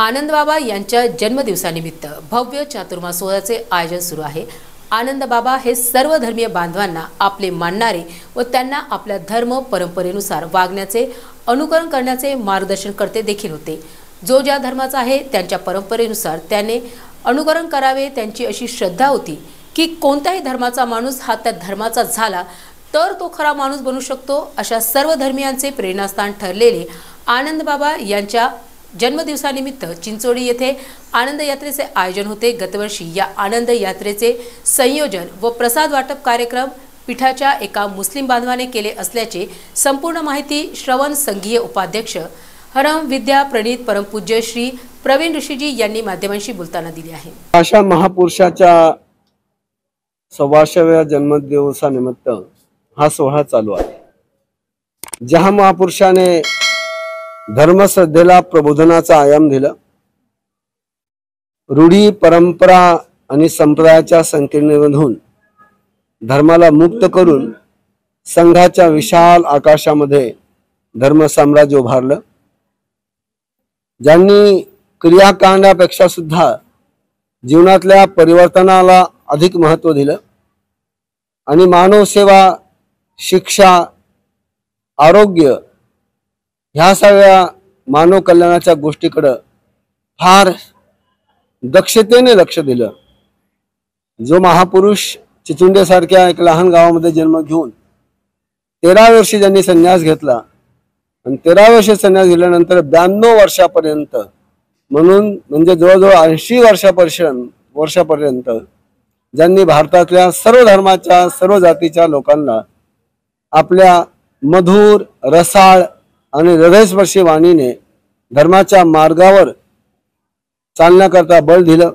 आनंदबाबा यांच्या जन्मदिवसानिमित्त भव्य चातुर्मा सोहळ्याचे आयोजन सुरू आहे. आनंदबाबा हे सर्व धर्मीय बांधवांना आपले मानणारे व त्यांना आपल्या धर्म परंपरेनुसार वागण्याचे अनुकरण करण्याचे मार्गदर्शन करते देखील होते. जो ज्या धर्माचा आहे त्यांच्या परंपरेनुसार त्याने अनुकरण करावे त्यांची अशी श्रद्धा होती की कोणत्याही धर्माचा माणूस हा त्या धर्माचा झाला तर तो खरा माणूस बनू शकतो अशा सर्व धर्मियांचे प्रेरणास्थान ठरलेले आनंदबाबा यांच्या जन्मदिवसानिमित्त चिंचोडी येथे आनंद यात्रेचे आयोजन होते. गतवर्षी या आनंद यात्रेचे संयोजन व प्रसाद वाटप कार्यक्रम पीठाच्या एका मुस्लिम बांधवाने केले असल्याचे संपूर्ण माहिती श्रवण संघीय उपाध्यक्ष हरम विद्या प्रणित परमपूज्य श्री प्रवीण ऋषीजी यांनी माध्यमांशी बोलताना दिली आहे. अशा महापुरुषाच्या सव्वाशव्या जन्मदिवसानिमित्त हा सोहळा चालू आहे. ज्या महापुरुषाने धर्मश्रद्धेला प्रबोधनाचा आयाम दिला. रूढी परंपरा आणि संप्रदायाच्या संकीर्णमधून धर्माला मुक्त करून संघाच्या विशाल आकाशामध्ये धर्मसाम्राज्य उभारलं. ज्यांनी क्रियाकांडापेक्षा सुद्धा जीवनातल्या परिवर्तनाला अधिक महत्त्व दिलं आणि मानव सेवा शिक्षा आरोग्य ह्या सगळ्या मानव कल्याणाच्या गोष्टीकडं फार दक्षतेने लक्ष दिलं. जो महापुरुष चिचुंडेसारख्या एक लहान गावामध्ये जन्म घेऊन तेरा वर्षी ज्यांनी संन्यास घेतला आणि तेरा वर्षी संन्यास घेतल्यानंतर ब्याण्णव वर्षापर्यंत म्हणून म्हणजे जवळजवळ ऐंशी वर्षापर्यंत वर्षापर्यंत ज्यांनी भारतातल्या सर्व धर्माच्या सर्व जातीच्या लोकांना आपल्या मधुर रसाळ आणि हृदयस्पर्शी वाणीने धर्माच्या मार्गावर चालण्याकरता बळ दिलं.